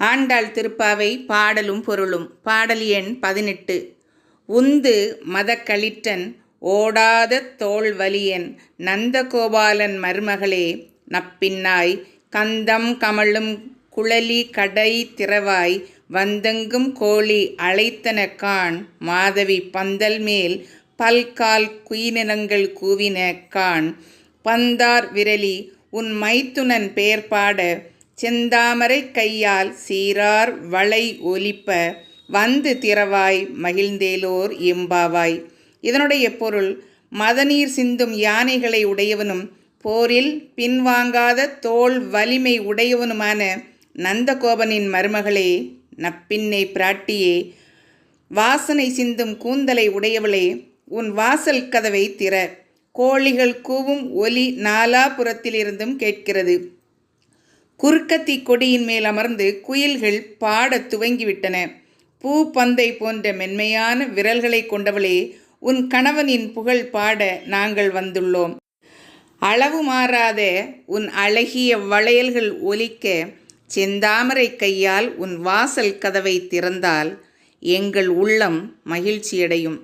ஆண்டாள் திருப்பாவை பாடலும் பொருளும். பாடல் எண் பதினெட்டு. உந்து மதக்களிற்றன் ஓடாத தோள் வலியன் நந்தகோபாலன் மருமகளே நப்பின்னாய் கந்தம் கமழும் குழலி கடை திறவாய் வந்தெங்கும் கோழி அழைத்தன காண் மாதவி பந்தல் மேல் பல்கால் குயினினங்கள் கூவின கான் பந்தார் விரலி உன் மைத்துனன் பெயர் பாட செந்தாமரை கையால் சீரார் வளை ஒலிப்ப வந்து திறவாய் மகிழ்ந்தேலோர் எம்பாவாய் இதனுடைய பொருள் மதநீர் சிந்தும் யானைகளை உடையவனும் போரில் பின்வாங்காத தோல் வலிமை உடையவனுமான நந்தகோபனின் மருமகளே நப்பின்னை பிராட்டியே வாசனை சிந்தும் கூந்தலை உடையவளே உன் வாசல் கதவை திற. கோழிகள் கூவும் ஒலி நாலாபுறத்திலிருந்தும் கேட்கிறது. குறுக்கத்தி கொடியின் மேல் அமர்ந்து குயில்கள் பாடத் துவங்கிவிட்டன. பூ பந்தை போன்ற மென்மையான விரல்களை கொண்டவளே உன் கணவனின் புகழ் பாட நாங்கள் வந்துள்ளோம். அளவு மாறாத உன் அழகிய வளையல்கள் ஒலிக்க செந்தாமரை கையால் உன் வாசல் கதவை திறந்தால் எங்கள் உள்ளம் மகிழ்ச்சியடையும்.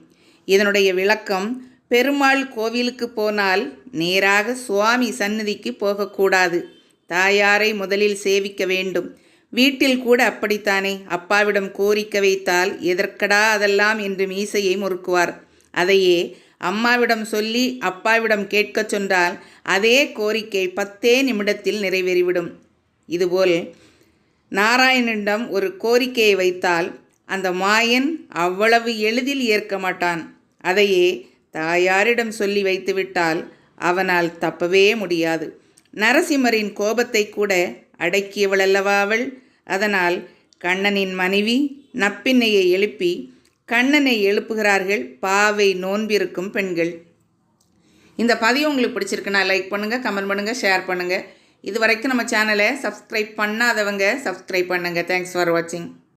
இதனுடைய விளக்கம் பெருமாள் கோவிலுக்கு போனால் நேராக சுவாமி சந்நிதிக்கு போகக்கூடாது. தாயாரை முதலில் சேவிக்க வேண்டும். வீட்டில் கூட அப்படித்தானே? அப்பாவிடம் கோரிக்க வைத்தால் எதற்கடா அதெல்லாம் என்று மீசையை முறுக்குவார். அதையே அம்மாவிடம் சொல்லி அப்பாவிடம் கேட்கச் சொன்னால் அதே கோரிக்கை பத்தே நிமிடத்தில் நிறைவேறிவிடும். இதுபோல் நாராயணனிடம் ஒரு கோரிக்கையை வைத்தால் அந்த மாயன் அவ்வளவு எளிதில் ஏற்க மாட்டான். அதையே தாயாரிடம் சொல்லி வைத்துவிட்டால் அவனால் தப்பவே முடியாது. நரசிம்மரின் கோபத்தை கூட அடக்கியவளல்லவா அவள்? அதனால் கண்ணனின் மனைவி நப்பின்னையை எழுப்பி கண்ணனை எழுப்புகிறார்கள் பாவை நோன்பிருக்கும் பெண்கள். இந்த பதிவு உங்களுக்கு பிடிச்சிருக்குன்னா லைக் பண்ணுங்கள் கமெண்ட் பண்ணுங்கள் ஷேர் பண்ணுங்கள் இது வரைக்கும் நம்ம சேனலை சப்ஸ்கிரைப் பண்ணாதவங்க சப்ஸ்கிரைப் பண்ணுங்கள் தேங்க்ஸ் ஃபார் வாட்சிங்